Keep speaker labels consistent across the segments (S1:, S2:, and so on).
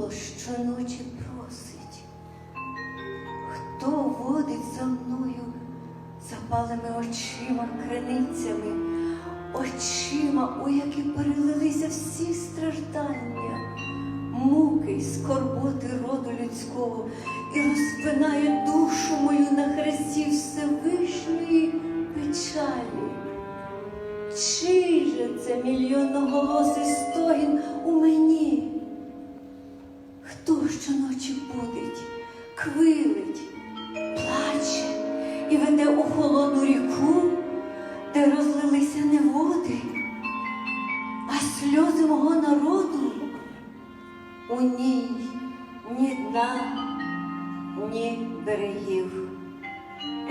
S1: Чий щоночі просить? Хто водить за мною запалими очима, криницями, очима, у які перелилися всі страждання, муки й скорботи роду людського, і розпинає душу мою на хресті Всевишньої печалі. Чий же це мільйонноголосий стогін у мені? Щоночі будить, квилить, плаче і веде у холодну ріку, де розлилися не води, а сльози мого народу? У ній ні дна, ні берегів.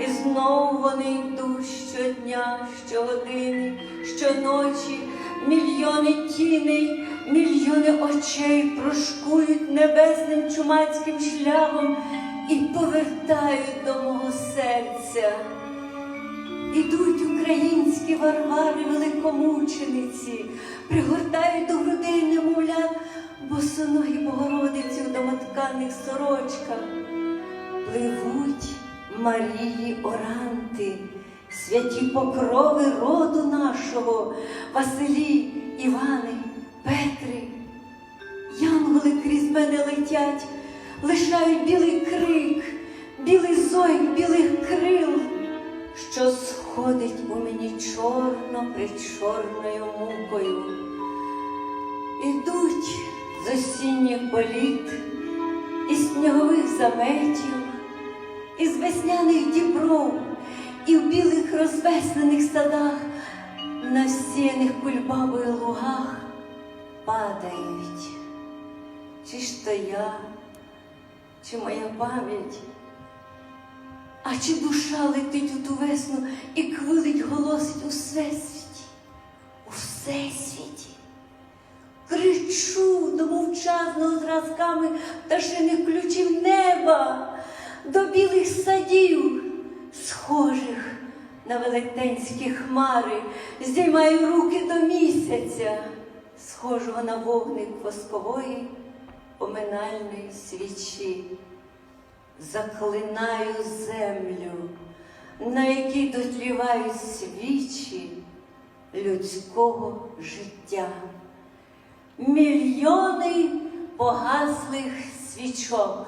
S1: І знову вони йдуть щодня, щогодини, щоночі, мільйони тіней, мільйони очей прошкують небесним чумацьким шляхом і повертають до мого серця. Ідуть українські варвари великомучениці, пригортають до грудей немовлят босоногі Богородиці у домотканих сорочках. Пливуть Марії Оранти, святі покрови роду нашого, Василі, Івани, Петри. Мене летять, лишають білий крик, білий зойк білих крил, що сходить у мені чорно причорною мукою. Ідуть з осінніх боліт, із снігових заметів, із весняних дібров, і в білих розвеснених садах, на всіяних кульбабою лугах падають. Чи ж то я, чи моя пам'ять, а чи душа летить у ту весну і квилить, голосить у всесвіті, у всесвіті. Кричу до мовчазного зразками пташиних ключів неба, до білих садів, схожих на велетенські хмари, здіймаю руки до місяця, схожого на вогник воскової поминальної свічі. Заклинаю землю, на якій дотлівають свічі людського життя мільйони погаслих свічок.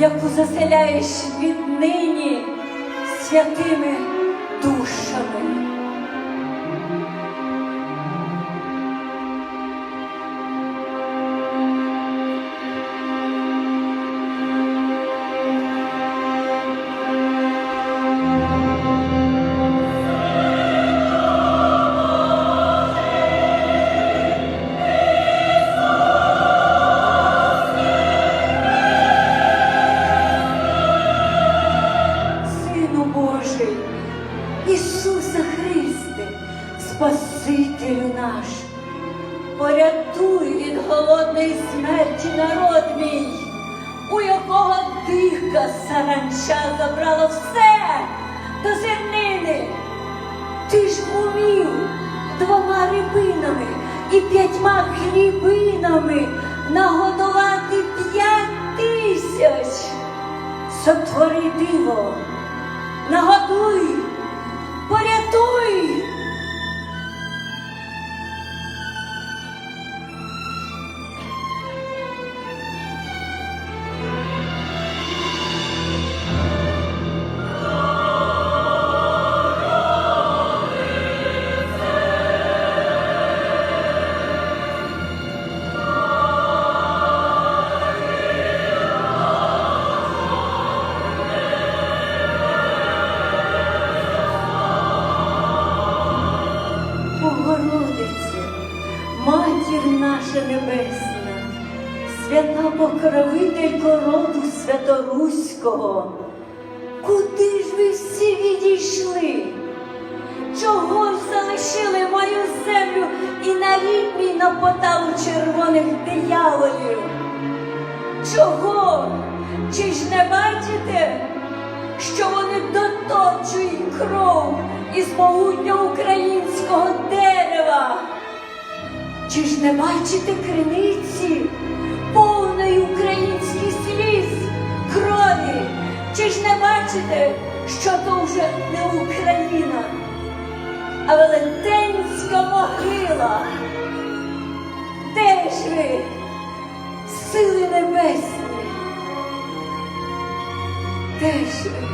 S1: Яку заселяєш віднині святими душами? І п'ятьма хлібинами нагодувати п'ять тисяч. Сотвори диво, нагодуй, порятуй. Святоруського, куди ж ви всі відійшли? Чого ж залишили мою землю і на рік мій на поталу червоних дияволів? Чого? Чи ж не бачите, що вони доточують кров із могутнього українського дерева? Чи ж не бачите криниці, повної українських сліз, крові? Чи ж не бачите, що то вже не Україна, а велетенська могила? Де ж ви, сили небесні? Де ж ви?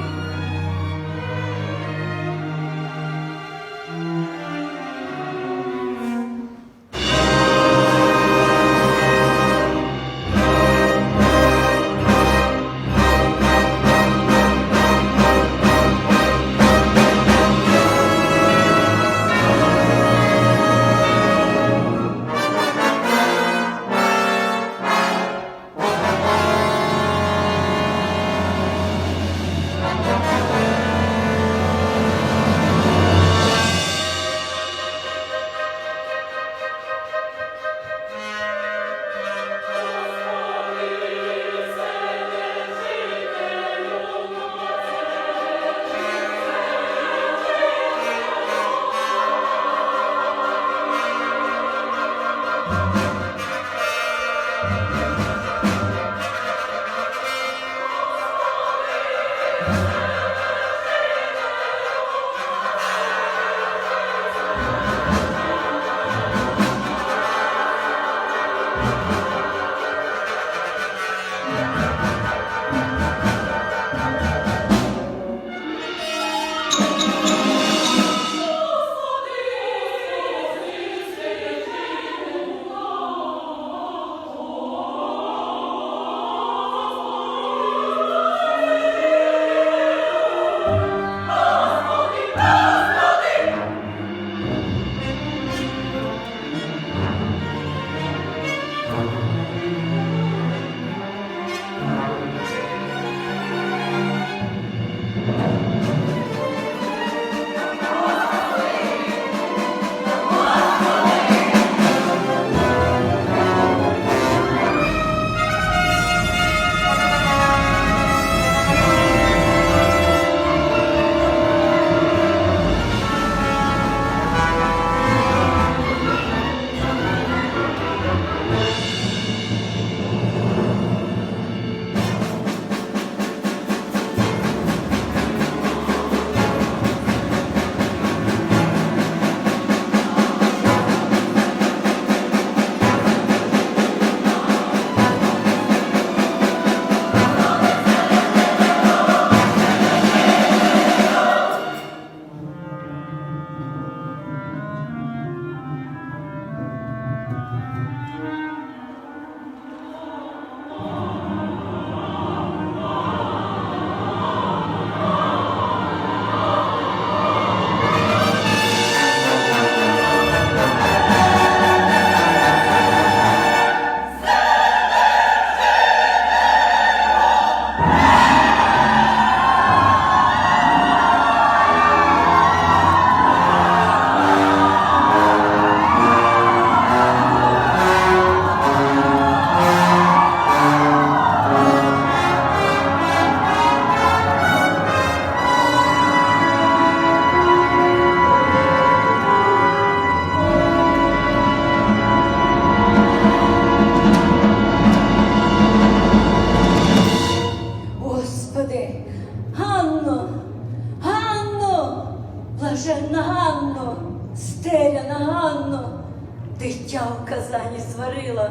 S1: Сварила,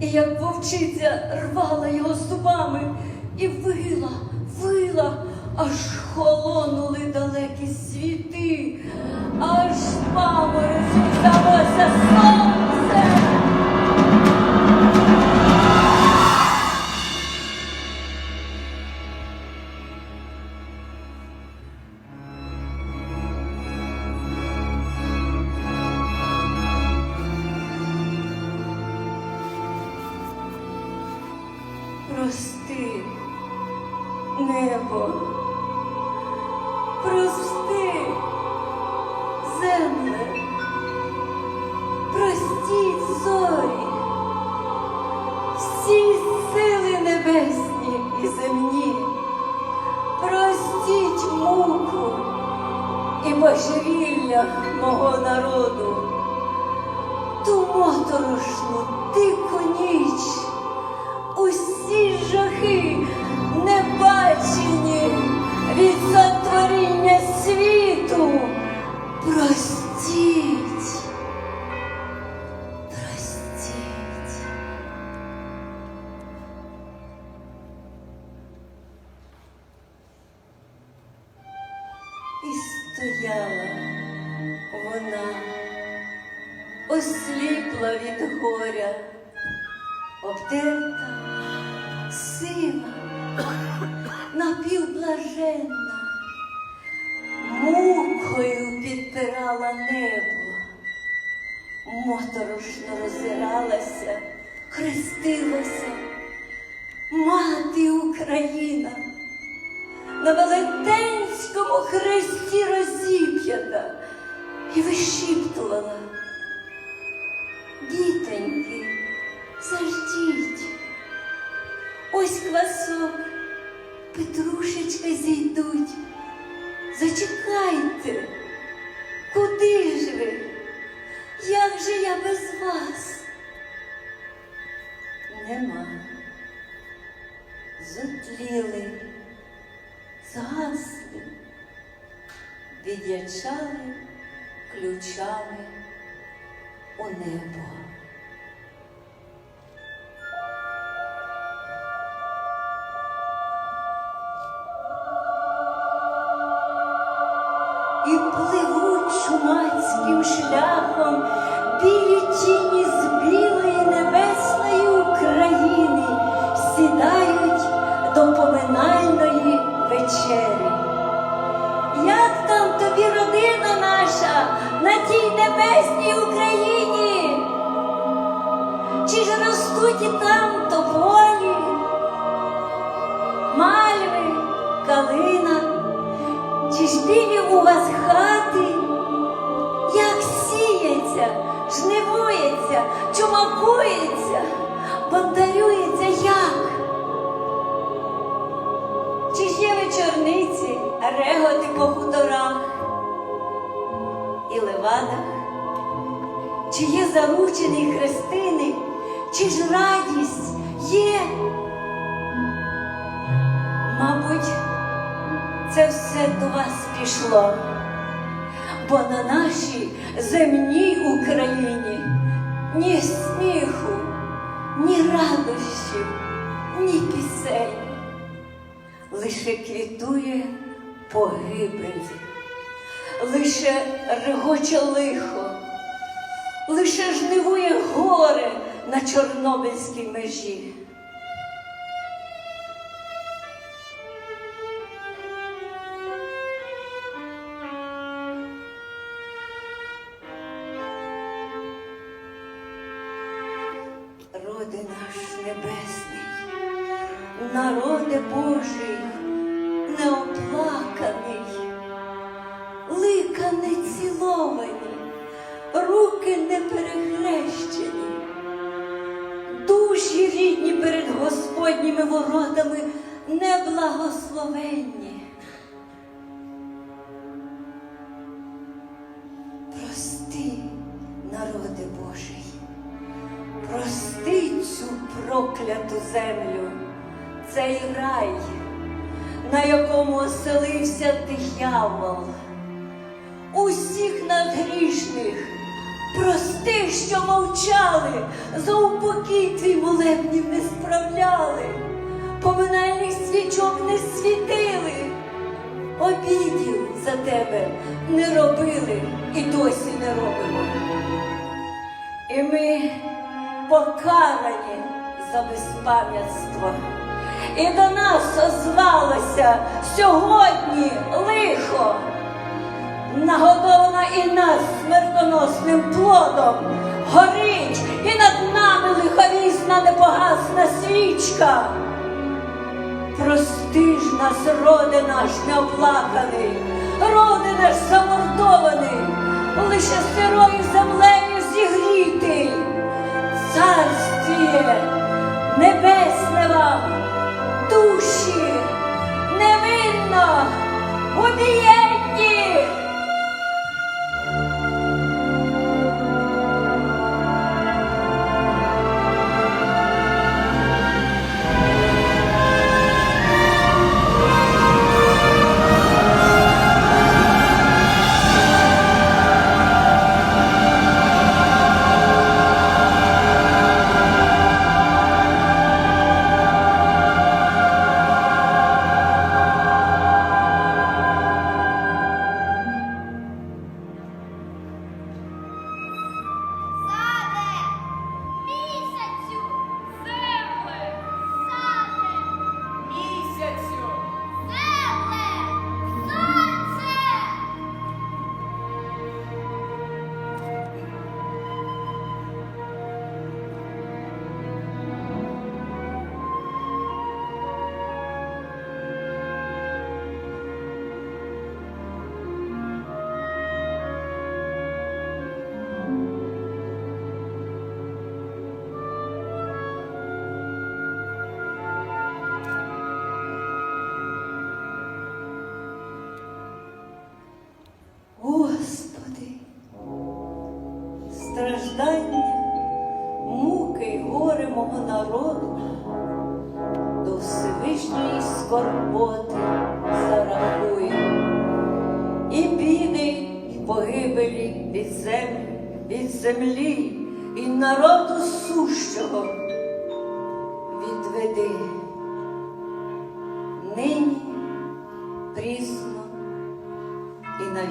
S1: і як вовчиця рвала його зубами і вила, вила, аж холонули далекі світи, аж памори здалося сонце. І божевілля мого народу, ту моторошну дику ніч усі жахи хрестилася, мати Україна, на велетенському хресті розіп'ята і вишіптувала. Дітеньки, заждіть. Ось квасок, петрушечка зійдуть. Зачекайте, куди ж ви? Як же я без вас? Нема. Зотліли, згасли, від'ячали ключами у небо. І пливуть чумацьким шляхом білі тіні з білої України, сідають до поминальної вечері. Як там тобі родина наша на тій небесній Україні? Чи ж ростуть і там тополі, мальви, калина? Чи ж білі у вас хати? Як сіється, жнивується, чумакується, реготи по хуторах і левадах? Чи є заручені хрестини, чи ж радість є? Мабуть, це все до вас пішло, бо на нашій земній Україні ні сміху, ні радощів, ні пісень, лише квітує погибель, лише регоче лихо, лише жнивує горе на Чорнобильській межі. Лика не ціловані, руки не перехрещені, душі рідні перед Господніми воротами неблагословенні. Прости, народи Божий, прости цю прокляту землю, цей рай, на якому оселився диявол. Усіх нас грішних. Прости, що мовчали, за упокій твій молебнів не справляли, поминальних свічок не світили, обідів за тебе не робили і досі не робимо. І ми покарані за безпам'ятство. І до нас озвалося сьогодні лихо, нагодована і нас смертоносним плодом, горить і над нами лиховісна непогасна свічка. Прости ж нас, роди наш неоплаканий, роди наш замордований, лише сирою землею зігрітий, царствіє небесне вам, душі невинно убієнні. Землі, і народу сущого відведи. Нині прісно і на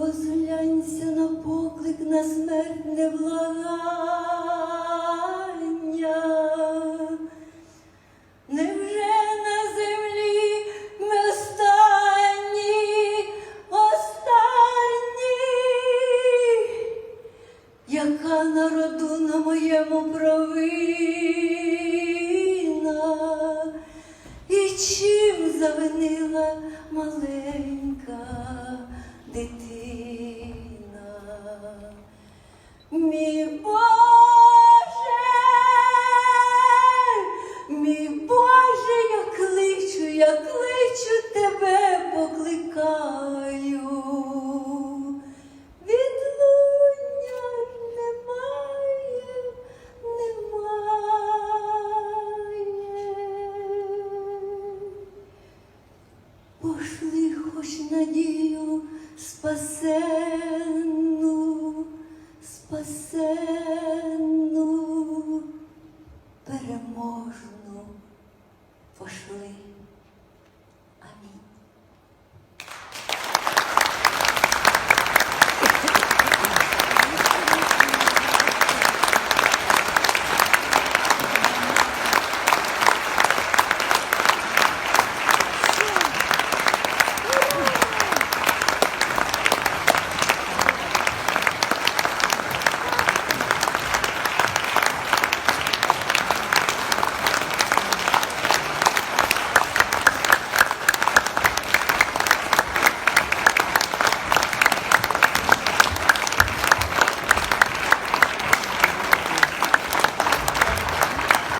S1: Озглянься на поклик на смерть не благання. você